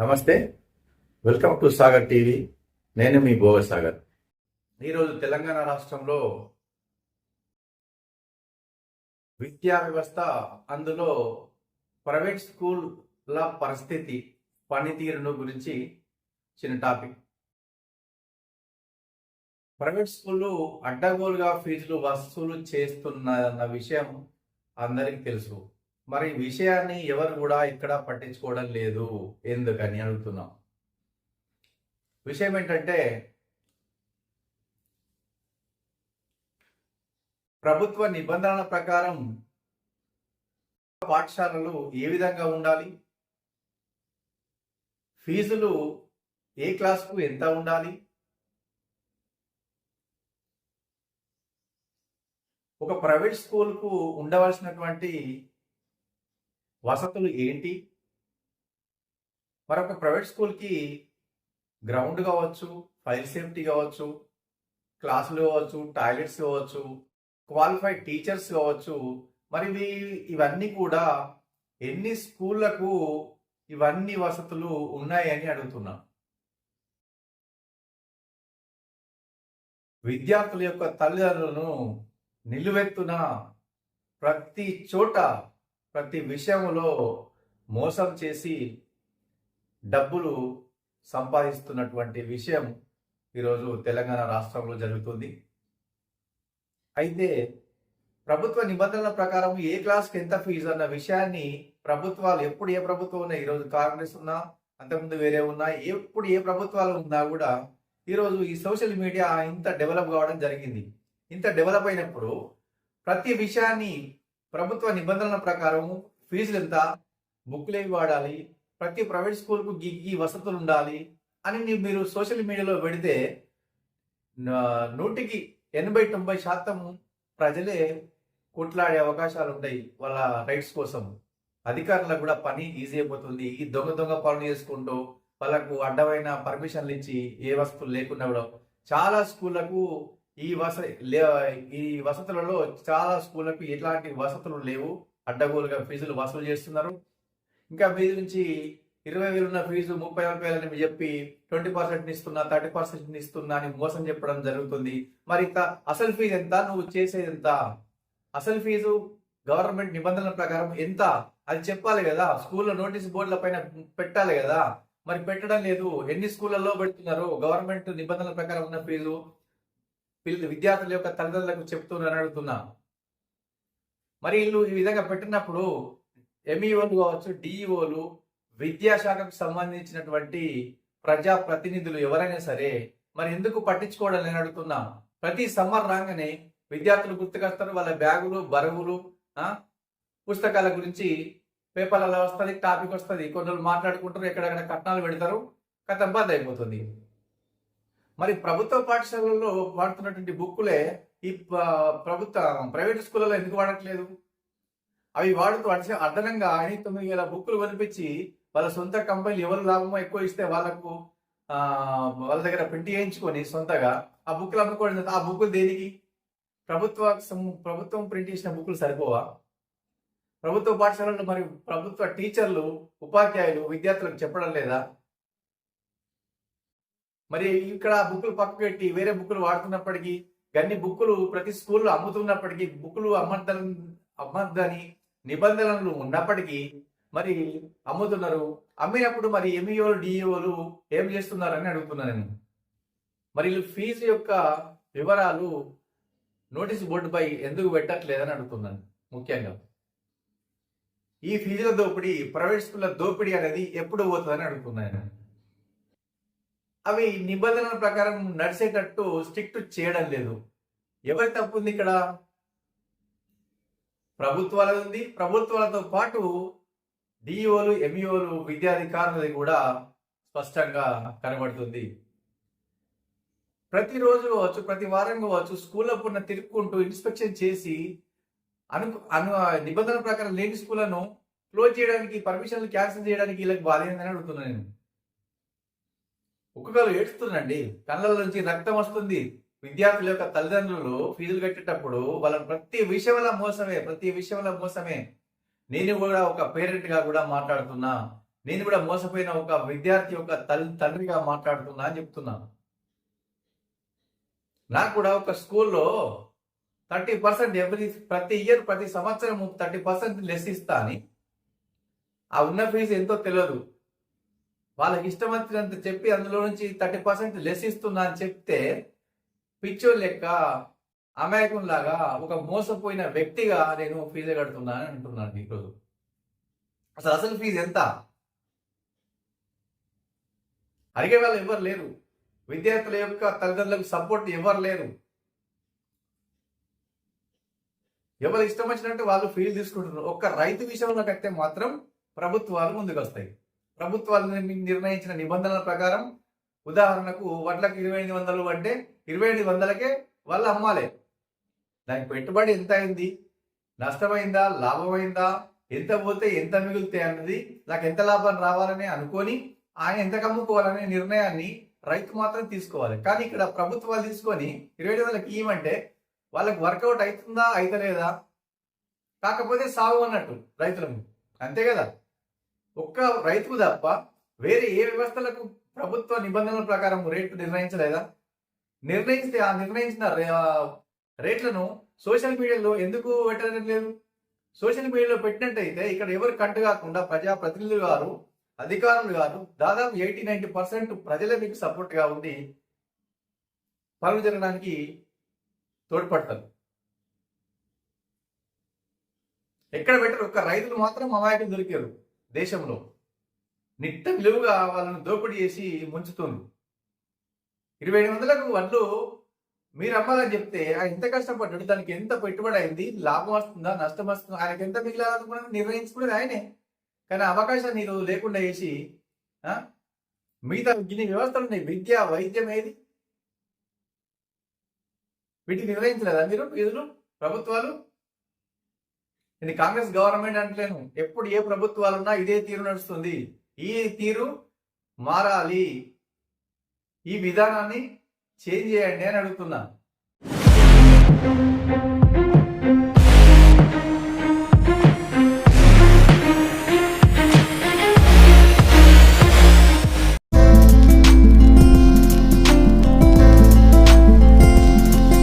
నమస్తే. Welcome to Sagar TV. నేను మీ భోగ సాగర్. ఈరోజు తెలంగాణ రాష్ట్రంలో విద్యా వ్యవస్థ అందులో ప్రైవేట్ స్కూల్ల పరిస్థితి పనితీరును గురించి చిన్న టాపిక్. ప్రైవేట్ స్కూళ్ళు అడ్డగోలుగా ఫీజులు వసూలు చేస్తున్న విషయం అందరికీ తెలుసు. మరి విషయాన్ని ఎవరు కూడా ఇక్కడ పట్టించుకోవడం లేదు ఎందుకని అడుగుతున్నాం. విషయం ఏంటంటే ప్రభుత్వ నిబంధనల ప్రకారం పాఠశాలలు ఏ విధంగా ఉండాలి? ఫీజులు ఏ క్లాస్కు ఎంత ఉండాలి? ఒక ప్రైవేట్ స్కూల్కు ఉండవలసినటువంటి వసతులు ఏంటి? మరొక ప్రైవేట్ స్కూల్కి గ్రౌండ్ కావచ్చు ఫైర్ సేఫ్టీ కావచ్చు క్లాసులు కావచ్చు టాయిలెట్స్ కావచ్చు క్వాలిఫైడ్ టీచర్స్ కావచ్చు మరి ఇవన్నీ కూడా ఎన్ని స్కూళ్ళకు ఇవన్నీ వసతులు ఉన్నాయని అడుగుతున్నా. విద్యార్థుల యొక్క తల్లిదండ్రులను నిలువెత్తున ప్రతి చోట ప్రతి విషయంలో మోసం చేసి డబ్బులు సంపాదిస్తున్నటువంటి విషయం ఈరోజు తెలంగాణ రాష్ట్రంలో జరుగుతుంది. అయితే ప్రభుత్వ నిబంధనల ప్రకారం ఏ క్లాస్కి ఎంత ఫీజు అన్న విషయాన్ని ప్రభుత్వాలు ఎప్పుడు ఏ ప్రభుత్వం ఉన్నా ఈరోజు కాంగ్రెస్ ఉన్నా అంతకుముందు వేరే ఉన్నా ఎప్పుడు ఏ ప్రభుత్వాలు ఉన్నా కూడా ఈరోజు ఈ సోషల్ మీడియా ఇంత డెవలప్ కావడం జరిగింది. ఇంత డెవలప్ అయినప్పుడు ప్రతి విషయాన్ని ప్రభుత్వ నిబంధనల ప్రకారం ఫీజులు ఎంత బుక్లు ఏవి వాడాలి ప్రతి ప్రైవేట్ స్కూల్కు ఈ వసతులు ఉండాలి అని మీరు సోషల్ మీడియాలో పెడితే నూటికి ఎనభై తొంభై శాతం ప్రజలే కొట్లాడే అవకాశాలు ఉంటాయి వాళ్ళ రైట్స్ కోసం. అధికారులకు కూడా పని ఈజీ అయిపోతుంది. ఈ దొంగ దొంగ పనులు చేసుకుంటూ వాళ్ళకు అడ్డమైన పర్మిషన్లు ఇచ్చి ఏ వసతులు లేకుండా కూడా చాలా స్కూళ్ళకు ఈ వస లే- ఈ వసతులలో చాలా స్కూళ్ళకు ఎలాంటి వసతులు లేవు. అడ్డగోలుగా ఫీజులు వసూలు చేస్తున్నారు. ఇంకా ఫీజు నుంచి ఇరవై వేలు ఉన్న ఫీజు ముప్పై ఒక వేలని చెప్పి ట్వంటీ పర్సెంట్ ఇస్తున్నా థర్టీ పర్సెంట్ ఇస్తున్నా అని మోసం చెప్పడం జరుగుతుంది. మరి ఇంత అసలు ఫీజు ఎంత? నువ్వు చేసేది ఎంత? అసలు ఫీజు గవర్నమెంట్ నిబంధనల ప్రకారం ఎంత? అది చెప్పాలి కదా. స్కూల్లో నోటీస్ బోర్డుల పైన పెట్టాలి కదా. మరి పెట్టడం లేదు. ఎన్ని స్కూళ్ళల్లో పెడుతున్నారు? గవర్నమెంట్ నిబంధనల ప్రకారం ఉన్న ఫీజు పిల్ల విద్యార్థుల యొక్క తల్లిదండ్రులకు చెప్తున్నారని అడుగుతున్నా. మరి వీళ్ళు ఈ విధంగా పెట్టినప్పుడు ఎంఈఓలు కావచ్చు డిఈఓలు విద్యాశాఖకు సంబంధించినటువంటి ప్రజా ప్రతినిధులు ఎవరైనా సరే మరి ఎందుకు పట్టించుకోవడం నేను అడుగుతున్నా. ప్రతి సమ్మర్ రాగానే విద్యార్థులు గుర్తుకొస్తారు వాళ్ళ బ్యాగులు బరువులు పుస్తకాల గురించి పేపర్లలో వస్తుంది టాపిక్ వస్తుంది కొన్ని మాట్లాడుకుంటారు ఎక్కడెక్కడ కట్నాలు పెడతారు కథం బంద్ అయిపోతుంది. మరి ప్రభుత్వ పాఠశాలల్లో వాడుతున్నటువంటి బుక్కులే ఈ ప్రభుత్వ ప్రైవేట్ స్కూళ్ళలో ఎందుకు వాడట్లేదు? అవి వాడుతూ అడిసి అదనంగా అని తొమ్మిది వేల బుక్కులు కొనిపించి వాళ్ళ సొంత కంపెనీలు ఎవరు లాభమో ఎక్కువ ఇస్తే వాళ్ళకు వాళ్ళ దగ్గర ప్రింట్ చేయించుకొని సొంతగా ఆ బుక్లు అమ్ముకోవడం ఆ బుక్కులు దేనికి? ప్రభుత్వ సం- ప్రభుత్వం ప్రింట్ చేసిన బుక్కులు సరిపోవా? ప్రభుత్వ పాఠశాలలో మరి ప్రభుత్వ టీచర్లు ఉపాధ్యాయులు విద్యార్థులకు చెప్పడం లేదా? మరి ఇక్కడ బుక్కులు పక్క పెట్టి వేరే బుక్కులు వాడుతున్నప్పటికీ గన్ని బుక్కులు ప్రతి స్కూల్లో అమ్ముతున్నప్పటికీ బుక్కులు అమ్మద్దని అమ్మద్దని నిబంధనలు ఉన్నప్పటికీ మరి అమ్ముతున్నారు. అమ్మినప్పుడు మరి ఎంఈఓలు డిఈఓలు ఏం చేస్తున్నారని అడుగుతున్నాను నేను. మరి వీళ్ళు ఫీజు యొక్క వివరాలు నోటీస్ బోర్డుపై ఎందుకు పెట్టట్లేదని అడుగుతున్నాను ముఖ్యంగా. ఈ ఫీజుల దోపిడీ ప్రైవేట్ స్కూళ్ళ దోపిడీ అనేది ఎప్పుడు పోతుందని అడుగుతున్నాను అవి నిబంధనల ప్రకారం నడిచేటట్టు స్ట్రిక్ట్ చేయడం లేదు. ఎవరి తప్పు ఉంది ఇక్కడ? ప్రభుత్వాలది ఉంది. ప్రభుత్వాలతో పాటు డిఈఓలు ఎంఈఓలు విద్యాధికారులది కూడా స్పష్టంగా కనబడుతుంది. ప్రతిరోజు కావచ్చు ప్రతి వారం కావచ్చు స్కూల్లో పున్న తిరుక్కుంటూ ఇన్స్పెక్షన్ చేసి అను అను నిబంధనల ప్రకారం లేని స్కూళ్ళను క్లోజ్ చేయడానికి పర్మిషన్లు క్యాన్సిల్ చేయడానికి వీళ్ళకి బాధ ఏందని అడుగుతున్నాను నేను. ఒక్కొక్కరు ఏడుస్తుందండి. కళ్ళ నుంచి రక్తం వస్తుంది. విద్యార్థుల యొక్క తల్లిదండ్రులు ఫీజులు కట్టేటప్పుడు వాళ్ళని ప్రతి విషయంలో మోసమే ప్రతి విషయంలో మోసమే. నేను కూడా ఒక పేరెంట్గా కూడా మాట్లాడుతున్నా. నేను కూడా మోసపోయిన ఒక విద్యార్థి యొక్క తల్లి తండ్రిగా మాట్లాడుతున్నా అని చెప్తున్నాను నాకు కూడా ఒక స్కూల్లో థర్టీ పర్సెంట్ ఎవ్రీ ప్రతి ఇయర్ ప్రతి సంవత్సరం థర్టీ పర్సెంట్ లెస్ ఇస్తా అని. ఆ ఉన్న ఫీజు ఎంతో తెలియదు వాళ్ళకి ఇష్టం వచ్చినంత చెప్పి అందులో నుంచి థర్టీ పర్సెంట్ లెస్ ఇస్తున్నా అని చెప్తే పిచ్చో లెక్క అమాయకం లాగా ఒక మోసపోయిన వ్యక్తిగా నేను ఫీజు కడుతున్నాను అని అంటున్నాను ఈరోజు. అసలు అసలు ఫీజు ఎంత? అడిగే వాళ్ళు ఎవరు లేరు. విద్యార్థుల యొక్క తల్లిదండ్రులకు సపోర్ట్ ఎవరు లేరు. ఎవరు ఇష్టం వచ్చినట్టు వాళ్ళు ఫీజు తీసుకుంటున్నారు. ఒక్క రైతు విషయంలో కట్టే మాత్రం ప్రభుత్వాలు ముందుకు వస్తాయి ప్రభుత్వాలు నిర్ణయించిన నిబంధనల ప్రకారం ఉదాహరణకు వడ్లకు ఇరవై ఎనిమిది వందలు అంటే ఇరవై ఎనిమిది వందలకే వాళ్ళు అమ్మాలి. దానికి పెట్టుబడి ఎంత అయింది? నష్టమైందా? లాభమైందా? ఎంత పోతే ఎంత మిగులుతాయి అన్నది నాకు ఎంత లాభం రావాలని అనుకొని ఆయన ఎంత కమ్ముకోవాలనే నిర్ణయాన్ని రైతు మాత్రం తీసుకోవాలి. కానీ ఇక్కడ ప్రభుత్వాలు తీసుకొని ఇరవై ఐదు వందలకి ఇవ్వమంటే వాళ్ళకి వర్కౌట్ అవుతుందా అయితలేదా కాకపోతే సాగు అన్నట్టు రైతులకు. అంతే కదా? ఒక్క రైతుకు తప్ప వేరే ఏ వ్యవస్థలకు ప్రభుత్వ నిబంధనల ప్రకారం రేట్లు నిర్ణయించలేదా? నిర్ణయిస్తే ఆ నిర్ణయించిన రేట్లను సోషల్ మీడియాలో ఎందుకు పెట్టడం లేదు? సోషల్ మీడియాలో పెట్టినట్టయితే ఇక్కడ ఎవరు కట్టు కాకుండా ప్రజా ప్రతినిధులు గారు అధికారులు గారు దాదాపు ఎయిటీ నైన్టీ పర్సెంట్ ప్రజలే మీకు సపోర్ట్గా ఉండి పనులు జరగడానికి తోడ్పడతారు. ఎక్కడ పెట్టరు? ఒక్క రైతులు మాత్రం అమాయకం దొరికారు. దేశంలో నిట్ట విలువగా వాళ్ళని దోపిడీ చేసి ముంచుతుంది. ఇరవై ఐదు వందలకు వడ్లు మీరు అమ్మాలని చెప్తే ఆయన ఎంత కష్టపడ్డాడు దానికి ఎంత పెట్టుబడి అయింది? లాభం వస్తుందా? నష్టం వస్తుందా? ఆయనకి ఎంత మిగిలాలనుకున్నది నిర్ణయించుకునేది ఆయనే. కానీ అవకాశాన్ని ఈరోజు లేకుండా చేసి మిగతా ఇన్ని వ్యవస్థలు ఉన్నాయి. విద్య వైద్యం ఏది? వీటిని నిర్ణయించలేదా మీరు? ప్రజలు ప్రభుత్వాలు? ఇది కాంగ్రెస్ గవర్నమెంట్ అంటలేను ఎప్పుడు ఏ ప్రభుత్వాలున్నా ఇదే తీరు నడుస్తుంది. ఈ తీరు మారాలి. ఈ విధానాన్ని చేంజ్ చేయండి అని అడుగుతున్నాను